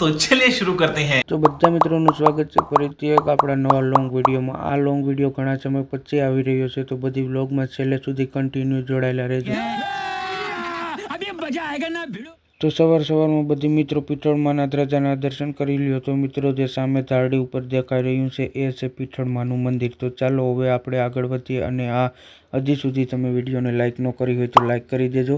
તો ચલિए શરૂ કરતે हैं તો બધા મિત્રોનું સ્વાગત છે ફરીથી એક આપણા નવા લોંગ વિડીયોમાં આ લોંગ વીડિયો ઘણા સમય પછી આવી રહ્યો છે, તો બધી વ્લોગમાં છેલ્લે સુધી કન્ટિન્યુ જોડાયેલા રહેજો. તો સવાર સવારમાં બધી મિત્રો પીઠળમાં નાદરાજાના દર્શન કરી લ્યો. તો મિત્રો જે સામે ધારડી ઉપર દેખાઈ રહ્યું છે, એ છે પીઠળમાનું મંદિર. તો ચાલો હવે આપણે આગળ વધીએ અને આ હજી સુધી તમે વિડીયોને લાઇક ન કરી હોય તો લાઇક કરી દેજો.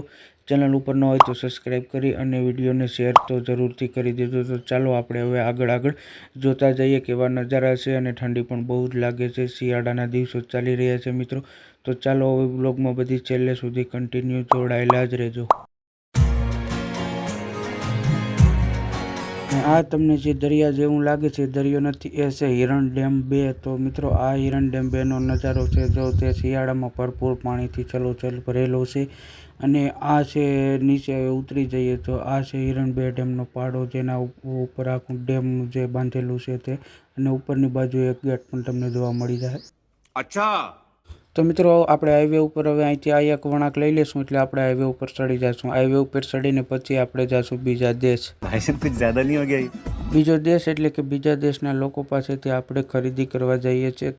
ચેનલ ઉપર ન હોય તો સબસ્ક્રાઈબ કરી અને વિડીયોને શેર તો જરૂરથી કરી દેજો. તો ચાલો આપણે હવે આગળ આગળ જોતા જઈએ કેવા નજારા છે અને ઠંડી પણ બહુ જ લાગે છે. શિયાળાના દિવસો ચાલી રહ્યા છે મિત્રો. તો ચાલો હવે બ્લોગમાં બધી છેલ્લે સુધી કન્ટિન્યુ જોડાયેલા જ રહેજો. આ તમને જે દરિયા જેવું લાગે છે દરિયો નથી, એ છે હિરણ ડેમ બે. તો મિત્રો, આ હિરણ ડેમ બેનો નજારો છે. જો તે શિયાળામાં ભરપૂર પાણીથી છલોછલ ભરેલો છે. અને આ છે નીચે ઉતરી જઈએ તો આ છે હિરણબે ડેમનો પાડો જેના ઉપર આખું ડેમ જે બાંધેલું છે તે અને ઉપરની બાજુ એક ગેટ પણ તમને જોવા મળી જાય. અચ્છા. તો મિત્રો આપણે હાઈવે ઉપર હવે અહીંથી આ એક વળાંક લઈ લેશું એટલે આપણે હાઈવે ઉપર ચડી જશું. હાઈવે ઉપર ચડીને પછી આપણે જશું બીજા દેશ. જ્યાદા નહીં હો બીજો દેશ એટલે કે બીજા દેશના લોકો પાસેથી આપણે ખરીદી કરવા જઈએ છીએ.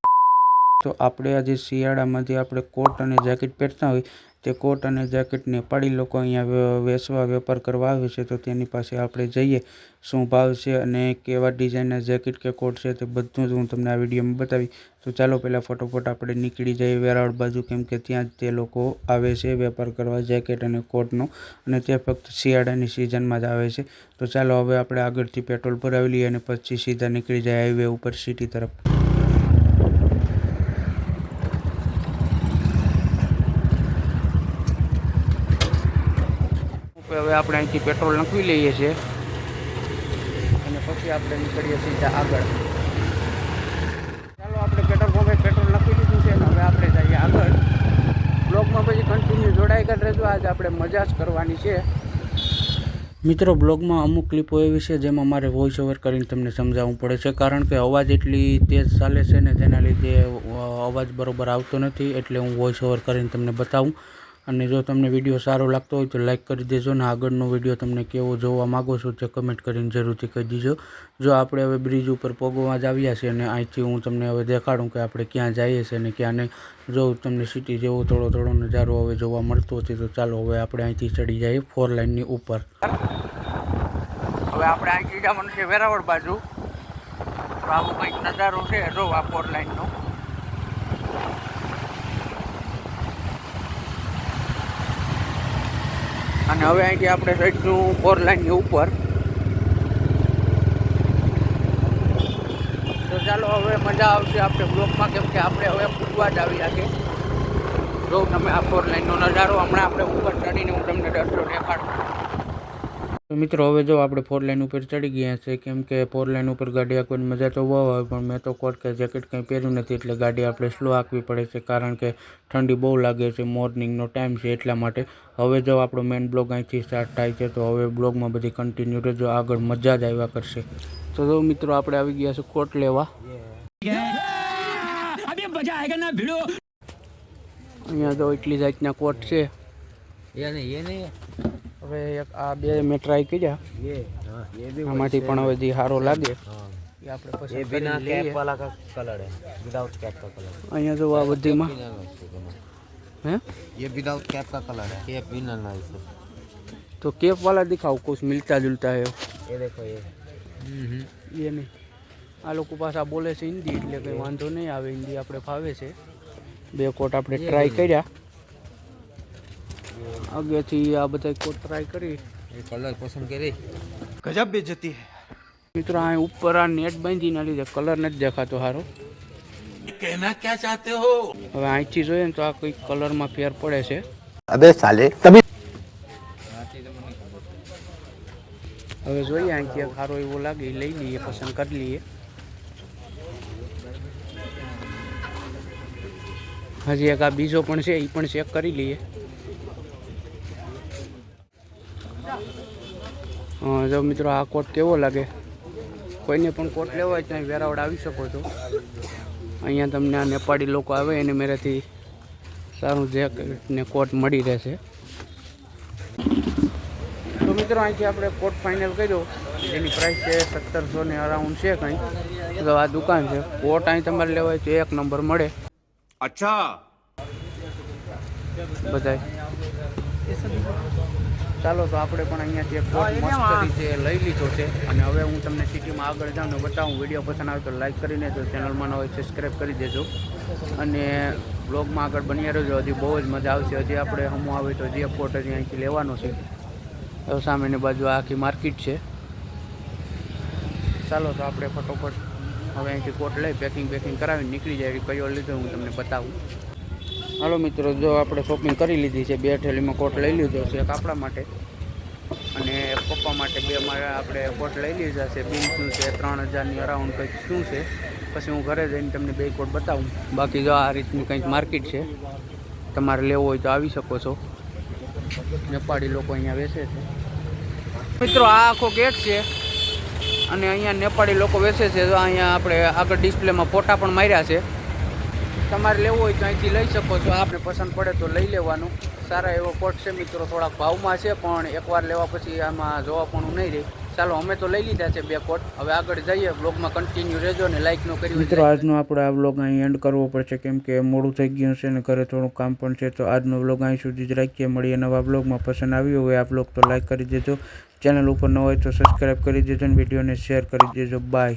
તો આપણે આજે શિયાળામાંથી આપણે કોટ અને જેકેટ પહેરતા હોય તે કોટ અને જેકેટ નેપાળી લોકો અહીંયા વેચવા, વેપાર કરવા આવે છે, તો તેની પાસે આપણે જઈએ, શું ભાવ છે અને કેવા ડિઝાઇનના જેકેટ કે કોટ છે તે બધું જ હું તમને આ વિડીયોમાં બતાવી તો ચાલો પહેલાં ફટોફટ આપણે નીકળી જઈએ વેરાવળ બાજુ, કેમ કે ત્યાં જ તે લોકો આવે છે વેપાર કરવા જેકેટ અને કોટનો અને તે ફક્ત શિયાળાની સિઝનમાં જ આવે છે. તો ચાલો હવે આપણે આગળથી પેટ્રોલ ભરાવી લઈએ અને પછી સીધા નીકળી જાય હાઈવે ઉપર સિટી તરફ. હવે આપણે અહીંથી પેટ્રોલ નાખવી લઈએ છીએ. અને પછી આપણે નીકળીએ સીધા આગળ. ચાલો, આપણે પેટ્રોલ પંપે પેટ્રોલ નાખી લીધું છે હવે આપણે જઈએ આગળ. બ્લોગમાં પછી કન્ટિન્યુ જોડાઈ કર રહેજો. આજે આપણે મજા જ કરવાની છે. મિત્રો, બ્લોગમાં અમુક ક્લિપો એવી છે જેમાં મારે વોઇસ ઓવર કરીને તમને સમજાવવું પડે છે. કારણ કે અવાજ એટલી તેજ ચાલે છે ને તેના લીધે અવાજ બરોબર આવતો નથી. એટલે હું વોઇસ ઓવર કરીને તમને બતાવું. અને જો તમને વીડિયો સારો લાગતો હોય તો લાઈક કરી દેજો અને આગળનો વીડિયો તમને કેવો જોવા માગો છો તે કમેન્ટ કરીને જરૂરથી કહી દીજો. જો આપણે હવે બ્રિજ ઉપર પોગોમાં જ આવ્યા છીએ અને અહીંથી હું તમને હવે દેખાડું કે આપણે ક્યાં જઈએ છીએ અને ક્યાં નહીં. જો તમને સિટી જેવો થોડો થોડો નજારો હવે જોવા મળતો છે તો ચાલો હવે આપણે અહીંથી ચડી જઈએ ફોર લાઇનની ઉપર. હવે આપણે અહીંથી જવાનું છે વેરાવળ બાજુ. આવો કંઈક નજારો છે જો આ ફોર લાઇનનો અને હવે અહીંથી આપણે ચડીશું ફોર લાઇનની ઉપર. તો ચાલો હવે મજા આવશે આપણે બ્લોકમાં, કેમ કે આપણે હવે ફૂટવા જ આવ્યા છે જો તમે આ ફોર લાઇનનો નજારો હમણાં આપણે ઉપર ચડીને હું તમને રસ્તો દેખાડું. તો મિત્રો, હવે જો આપણે ફોર લાઇન ઉપર ચડી ગયા છે, કેમ કે ફોર લાઇન ઉપર ગાડી આંકવાની મજા તો બહુ આવે પણ મેં તો કોટ કે જેકેટ કંઈ પહેર્યું નથી, એટલે ગાડી આપણે સ્લો આપવી પડે છે, કારણ કે ઠંડી બહુ લાગે છે મોર્નિંગનો ટાઈમ છે એટલા માટે. હવે જો આપણો મેઇન બ્લોગ અહીંથી સ્ટાર્ટ થાય છે, તો હવે બ્લોગમાં બધી કન્ટિન્યુ રહેજો, આગળ મજા જ આવ્યા કરશે. તો જો મિત્રો, આપણે આવી ગયા છે કોટ લેવા. અહીંયા જો એટલી જાતના કોટ છે. હવે એક આ બે મેં ટ્રાય કર્યા ये हाँ ये भी આમાંથી પણ હવે જે સારો લાગે हाँ એ આપણે ये પસંદ बिना કરીને कैप લઈએ वाला का कलर है विदाउट कैप का कलर અહીંયા જો આ બધીમાં હે ये विदाउट कैप का कलर है कैप बिना ना इसे तो केप वाला दिखाओ कुछ मिलता जुलता है ये देखो ये એ નહીં આ લોકો પાછા બોલે છે હિન્દી એટલે કંઈ વાંધો નહીં આવે હિન્દી આપણે ફાવે છે બે કોટ આપણે ટ્રાય કર્યા આગેથી આ બધા કોતરાઈ કરી. એ કલર પસંદ કરી. ગજબ બેજતી હે. મિત્રો આ ઉપર આ નેટ બાંધીને લીધે. કલર નથી દેખાતો સારો કહેના ક્યાં ચાહતે હો? હવે અહીંથી જોઈએ ને તો આ કોઈ કલરમાં ફેર પડે છે. અબે સાલે તમે હવે જોઈએ અહીંથી સારો એવો લાગે. લઈ લઈએ પસંદ કરી લઈએ. હજી એક આ બીજો પણ છે એ પણ ચેક કરી લઈએ. જો મિત્રો આ કોટ કેવો લાગે? કોઈને પણ કોટ લેવો હોય તો અહીં વેરાવળ આવી શકો છો. અહીંયા તમને આ નેપાળી લોકો આવે એને મેરેથી સારું જેકેટને કોટ મળી રહેશે. તો મિત્રો અહીંથી આપણે કોટ ફાઇનલ કર્યો. એની પ્રાઇસ છે સત્તરસો ને અરાઉન્ડ છે કંઈ. તો આ દુકાન છે. કોટ અહીં તમારે લેવાય તો એક નંબર મળે. અચ્છા. બધા ચાલો તો આપણે પણ અહીંયાથી એક કોટ મસ્ત રીતે લઈ લીધો છે. અને હવે હું તમને સિટીમાં આગળ જાઉં ને બતાવું. વીડિયો પસંદ આવે તો લાઈક કરીને જો ચેનલમાં ન હોય સબસ્ક્રાઈબ કરી દેજો. અને બ્લોગમાં આગળ બન્યા રહેજો. હજી બહુ જ મજા આવશે. હજી આપણે હમું આવે તો હજી એરપોર્ટ હજી અહીંથી લેવાનો છે. સામેની બાજુ આખી માર્કેટ છે. ચાલો તો આપણે ફટોફટ હવે અહીંથી કોટ લઈ પેકિંગ પેકિંગ કરાવીને નીકળી જાય કયો લીધો હું તમને બતાવું. હાલો મિત્રો, જો આપણે શોપિંગ કરી લીધી છે, બે થેલીમાં કોટ લઈ લીધો છે, એક માટે અને પપ્પા માટે બે મારા આપણે કોટ લઈ લીધા છે બિલ શું છે, ત્રણ હજારની અરાઉન્ડ કંઈક શું છે, પછી હું ઘરે જઈને તમને બે કોટ બતાવું. બાકી જો આ રીતનું કંઈક માર્કેટ છે, તમારે લેવો હોય તો આવી શકો છો. નેપાળી લોકો અહીંયા વેચે છે. મિત્રો, આ આખો ગેટ છે અને અહીંયા નેપાળી લોકો વેચે છે. તો અહીંયા આપણે આગળ ડિસ્પ્લેમાં ફોટા પણ માર્યા છે. તમારે લેવો હોય તો અહીંથી લઈ શકો છો. આપને પસંદ પડે તો લઈ લેવાનું. સારા એવો કોટ છે મિત્રો થોડાક ભાવમાં છે પણ એકવાર લેવા પછી આમાં જોવા પણ નહીં રહે. ચાલો અમે તો લઈ લીધા છે બે કોટ હવે આગળ જઈએ બ્લોગમાં કન્ટિન્યુ રહેજો ને લાઈક નો કરી મિત્રો આજનો આપણો આ બ્લોગ અહીં એન્ડ કરવો પડશે કેમ કે મોડું થઈ ગયું છે ને ઘરે થોડું કામ પણ છે. તો આજનો બ્લોગ અહીં સુધી જ રાખીએ. મળીએ નવા બ્લોગમાં પસંદ આવ્યો હોય આ બ્લોગ તો લાઈક કરી દેજો. ચેનલ ઉપર ન હોય તો સબસ્ક્રાઈબ કરી દેજો અને વિડીયોને શેર કરી દેજો. બાય